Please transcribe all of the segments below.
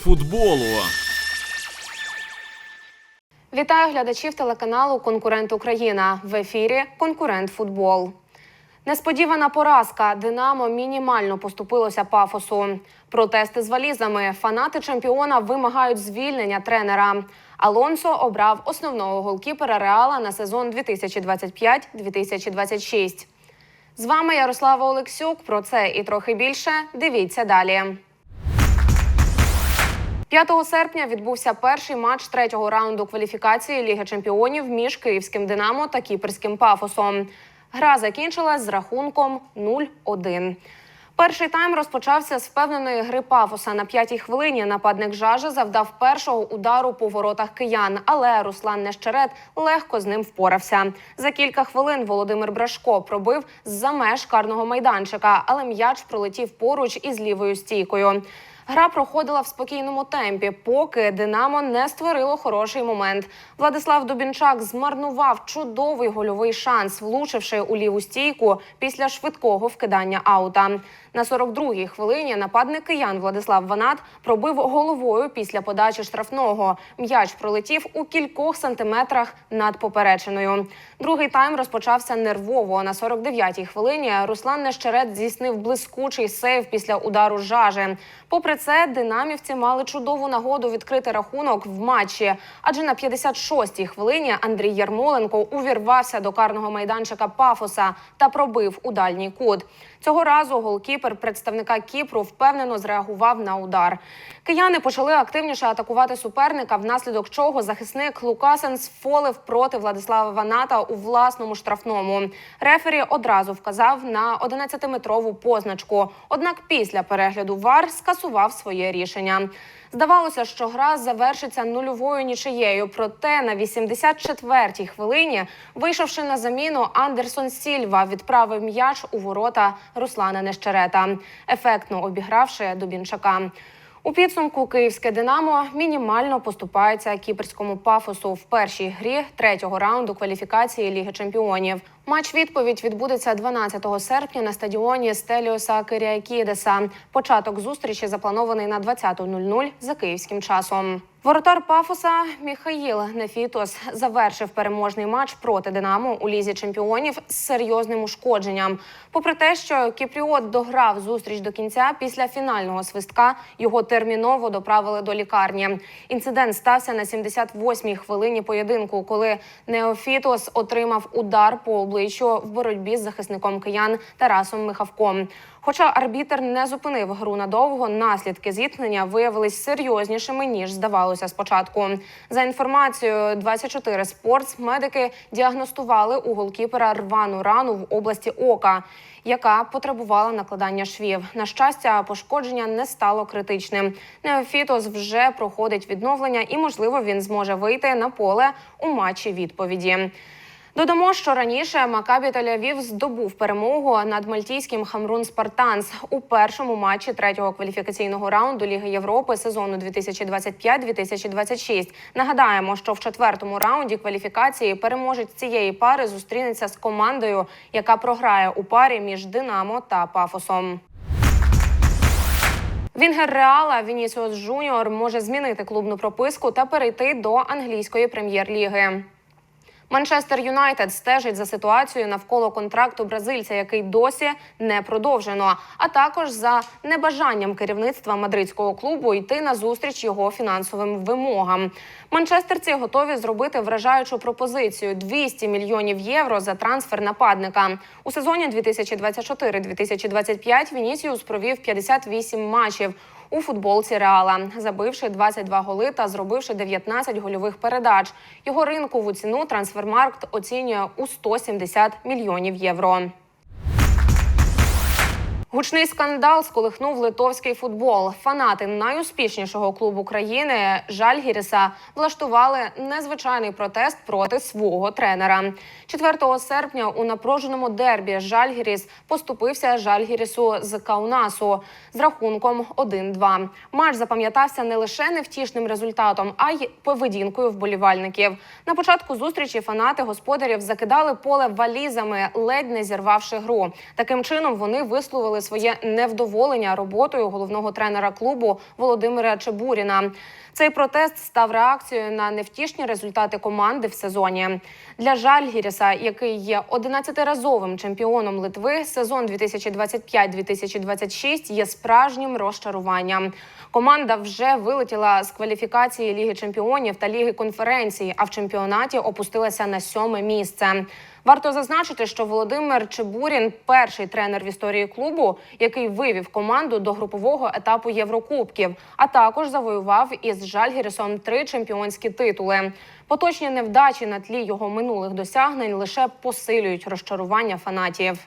футболу. Вітаю глядачів телеканалу Конкурент Україна в ефірі Конкурент Футбол. Несподівана поразка Динамо мінімально поступилося пафосу. Протести з валізами. Фанати чемпіона вимагають звільнення тренера. Алонсо обрав основного голкіпера Реала на сезон 2025-2026. З вами Ярослава Олексюк. Про це і трохи більше. Дивіться далі. 5 серпня відбувся перший матч третього раунду кваліфікації Ліги чемпіонів між київським Динамо та кіпрським пафосом. Гра закінчилась з рахунком 0-1. Перший тайм розпочався з впевненої гри пафоса. На п'ятій хвилині нападник жажа завдав першого удару по воротах киян, але Руслан Нещерет легко з ним впорався. За кілька хвилин Володимир Брашко пробив з-за меж карного майданчика, але м'яч пролетів поруч із лівою стійкою. Гра проходила в спокійному темпі, поки Динамо не створило хороший момент. Владислав Дубінчак змарнував чудовий гольовий шанс, влучивши у ліву стійку після швидкого вкидання аута. На 42-й хвилині нападник киян Владислав Ванат пробив головою після подачі штрафного. М'яч пролетів у кількох сантиметрах над поперечиною. Другий тайм розпочався нервово. На 49-й хвилині Руслан Нещерет здійснив блискучий сейв після удару жажи. Попри це, динамівці мали чудову нагоду відкрити рахунок в матчі. Адже на 56-й хвилині Андрій Ярмоленко увірвався до карного майданчика Пафоса та пробив у дальній кут. Цього разу голкіпер представника Кіпру впевнено зреагував на удар. Кияни почали активніше атакувати суперника, внаслідок чого захисник Лукасен сфолив проти Владислава Ваната у власному штрафному. Рефері одразу вказав на 11-метрову позначку. Однак після перегляду ВАР скасував своє рішення. Здавалося, що гра завершиться нульовою нічиєю. Проте на 84-й хвилині, вийшовши на заміну, Андерсон Сільва відправив м'яч у ворота Руслана Нещерета, ефектно обігравши Дубінчака. У підсумку київське Динамо мінімально поступається кіпрському пафосу в першій грі третього раунду кваліфікації Ліги Чемпіонів. Матч відповідь відбудеться 12 серпня на стадіоні Стеліоса Киріакідеса. Початок зустрічі запланований на 20.00 за київським часом. Воротар Пафоса Міхаїл Нефітос завершив переможний матч проти Динамо у лізі чемпіонів з серйозним ушкодженням. Попри те, що Кіпріот дограв зустріч до кінця після фінального свистка, його терміново доправили до лікарні. Інцидент стався на 78-й хвилині поєдинку, коли Неофітос отримав удар по обличчю в боротьбі з захисником киян Тарасом Михавком. Хоча арбітер не зупинив гру надовго, наслідки зіткнення виявились серйознішими ніж здавалося спочатку. За інформацією 24 Спортс, медики діагностували у голкіпера рвану рану в області ока, яка потребувала накладання швів. На щастя, пошкодження не стало критичним. Неофітос вже проходить відновлення, і можливо він зможе вийти на поле у матчі відповіді. Додамо, що раніше Макабі Тель-Авів здобув перемогу над мальтійським Хамрун Спартанс у першому матчі третього кваліфікаційного раунду Ліги Європи сезону 2025-2026. Нагадаємо, що в четвертому раунді кваліфікації переможець цієї пари зустрінеться з командою, яка програє у парі між Динамо та Пафосом. Вінгер Реала Вінісіус Жуніор може змінити клубну прописку та перейти до англійської прем'єр-ліги. Манчестер Юнайтед стежить за ситуацією навколо контракту бразильця, який досі не продовжено, а також за небажанням керівництва мадридського клубу йти на зустріч його фінансовим вимогам. Манчестерці готові зробити вражаючу пропозицію 200 мільйонів євро за трансфер нападника у сезоні 2024-2025 Вінісіус провів 58 матчів у футболці Реала, забивши 22 голи та зробивши 19 гольових передач. Його ринкову ціну трансфермаркт оцінює у 170 мільйонів євро. Гучний скандал сколихнув литовський футбол. Фанати найуспішнішого клубу країни Жальгіріса влаштували незвичайний протест проти свого тренера. 4 серпня у напруженому дербі Жальгіріс поступився Жальгірісу з Каунасу з рахунком 1-2. Матч запам'ятався не лише невтішним результатом, а й поведінкою вболівальників. На початку зустрічі фанати господарів закидали поле валізами, ледь не зірвавши гру. Таким чином вони висловили своє невдоволення роботою головного тренера клубу Володимира Чебуріна. Цей протест став реакцією на невтішні результати команди в сезоні. Для Жальгіріса, який є 11-разовим чемпіоном Литви, сезон 2025-2026 є справжнім розчаруванням. Команда вже вилетіла з кваліфікації Ліги Чемпіонів та Ліги конференції, а в чемпіонаті опустилася на сьоме місце. Варто зазначити, що Володимир Чебурін перший тренер в історії клубу, який вивів команду до групового етапу Єврокубків, а також завоював із Жальгірісом три чемпіонські титули. Поточні невдачі на тлі його минулих досягнень лише посилюють розчарування фанатів.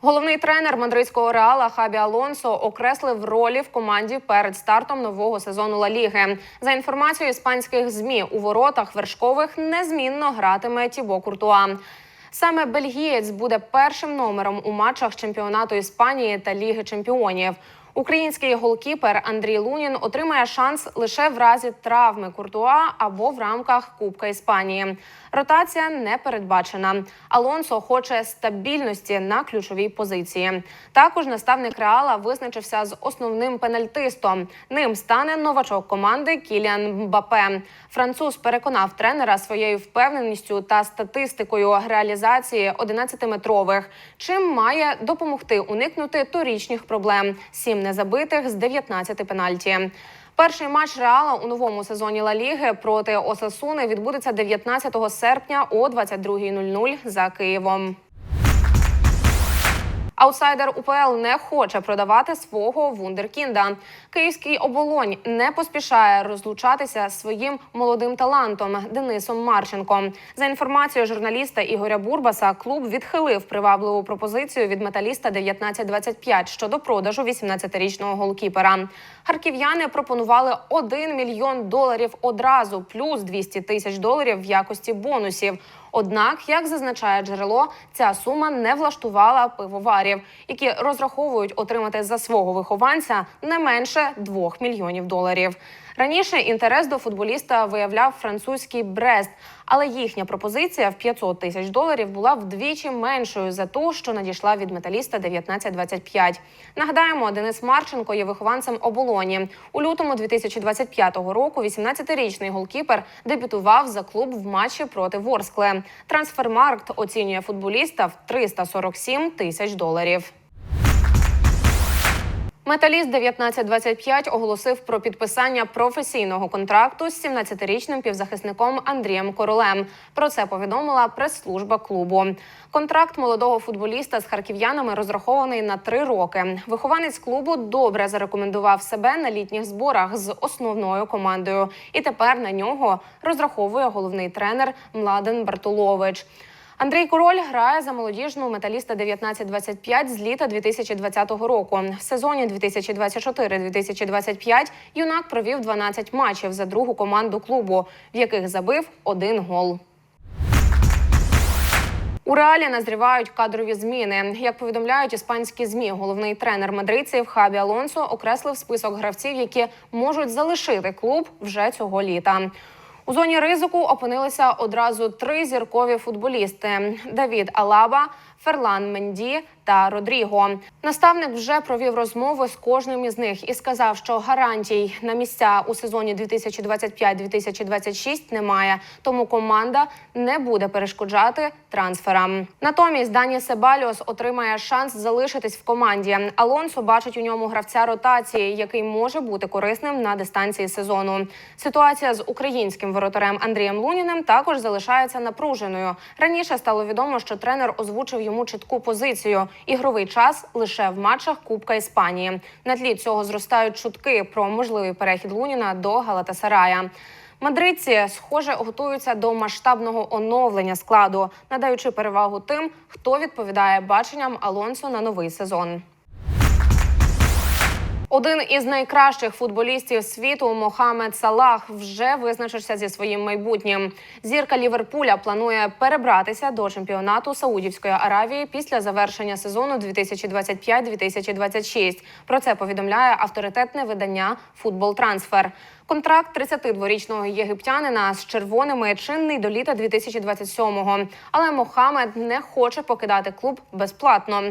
Головний тренер мадридського реала Хабі Алонсо окреслив ролі в команді перед стартом нового сезону Ла Ліги. За інформацією іспанських змі у воротах вершкових незмінно гратиме Тібо Куртуа. Саме бельгієць буде першим номером у матчах чемпіонату Іспанії та Ліги Чемпіонів. Український голкіпер Андрій Лунін отримає шанс лише в разі травми Куртуа або в рамках Кубка Іспанії. Ротація не передбачена. Алонсо хоче стабільності на ключовій позиції. Також наставник Реала визначився з основним пенальтистом. Ним стане новачок команди Кіліан Мбапе. Француз переконав тренера своєю впевненістю та статистикою реалізації 11-метрових, чим має допомогти уникнути торічних проблем: сім незабитих з 19 пенальті. Перший матч Реала у новому сезоні Ла Ліги проти Осасуни відбудеться 19 серпня о 22.00 за Києвом. Аутсайдер УПЛ не хоче продавати свого вундеркінда. Київський оболонь не поспішає розлучатися з своїм молодим талантом Денисом Марченком. За інформацією журналіста Ігоря Бурбаса, клуб відхилив привабливу пропозицію від металіста 1925 щодо продажу 18-річного голкіпера. Харків'яни пропонували 1 мільйон доларів одразу, плюс 200 тисяч доларів в якості бонусів. Однак, як зазначає джерело, ця сума не влаштувала пивоварів, які розраховують отримати за свого вихованця не менше 2 мільйонів доларів. Раніше інтерес до футболіста виявляв французький Брест, але їхня пропозиція в 500 тисяч доларів була вдвічі меншою за ту, що надійшла від металіста 1925. Нагадаємо, Денис Марченко є вихованцем оболоні. У лютому 2025 року 18-річний голкіпер дебютував за клуб в матчі проти Ворскле. Трансфермаркт оцінює футболіста в 347 тисяч доларів. Металіст 1925 оголосив про підписання професійного контракту з 17-річним півзахисником Андрієм Королем. Про це повідомила прес-служба клубу. Контракт молодого футболіста з харків'янами розрахований на три роки. Вихованець клубу добре зарекомендував себе на літніх зборах з основною командою, і тепер на нього розраховує головний тренер Младен Бартулович. Андрій Король грає за молодіжну металіста 1925 з літа 2020 року. В сезоні 2024-2025 юнак провів 12 матчів за другу команду клубу, в яких забив один гол. У реалі назрівають кадрові зміни. Як повідомляють іспанські змі, головний тренер мадридців Хабі Алонсо окреслив список гравців, які можуть залишити клуб вже цього літа. У зоні ризику опинилися одразу три зіркові футболісти: Давід Алаба, Ферлан Менді та Родріго. Наставник вже провів розмови з кожним із них і сказав, що гарантій на місця у сезоні 2025-2026 немає, тому команда не буде перешкоджати трансферам. Натомість Дані Себаліос отримає шанс залишитись в команді. Алонсо бачить у ньому гравця ротації, який може бути корисним на дистанції сезону. Ситуація з українським воротарем Андрієм Луніним також залишається напруженою. Раніше стало відомо, що тренер озвучив йому чітку позицію ігровий час лише в матчах Кубка Іспанії. На тлі цього зростають чутки про можливий перехід Луніна до Галатасарая. Мадридці, схоже, готуються до масштабного оновлення складу, надаючи перевагу тим, хто відповідає баченням Алонсо на новий сезон. Один із найкращих футболістів світу Мохамед Салах вже визначився зі своїм майбутнім. Зірка Ліверпуля планує перебратися до чемпіонату Саудівської Аравії після завершення сезону 2025-2026. Про це повідомляє авторитетне видання Футбол Трансфер. Контракт 32-річного єгиптянина з червоними чинний до літа 2027-го. Але Мохамед не хоче покидати клуб безплатно.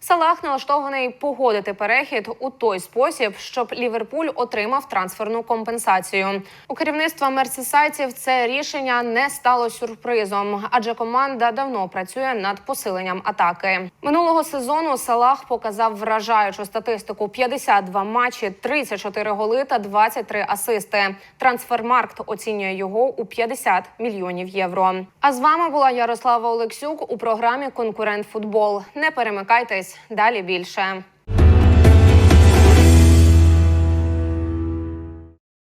Салах налаштований погодити перехід у той спосіб, щоб Ліверпуль отримав трансферну компенсацію. У керівництва мерсисайців це рішення не стало сюрпризом, адже команда давно працює над посиленням атаки. Минулого сезону Салах показав вражаючу статистику: 52 матчі, 34 голи та 23 асисти. Трансфермаркт оцінює його у 50 мільйонів євро. А з вами була Ярослава Олексюк у програмі Конкурент Футбол. Не перемикайтесь далі більше.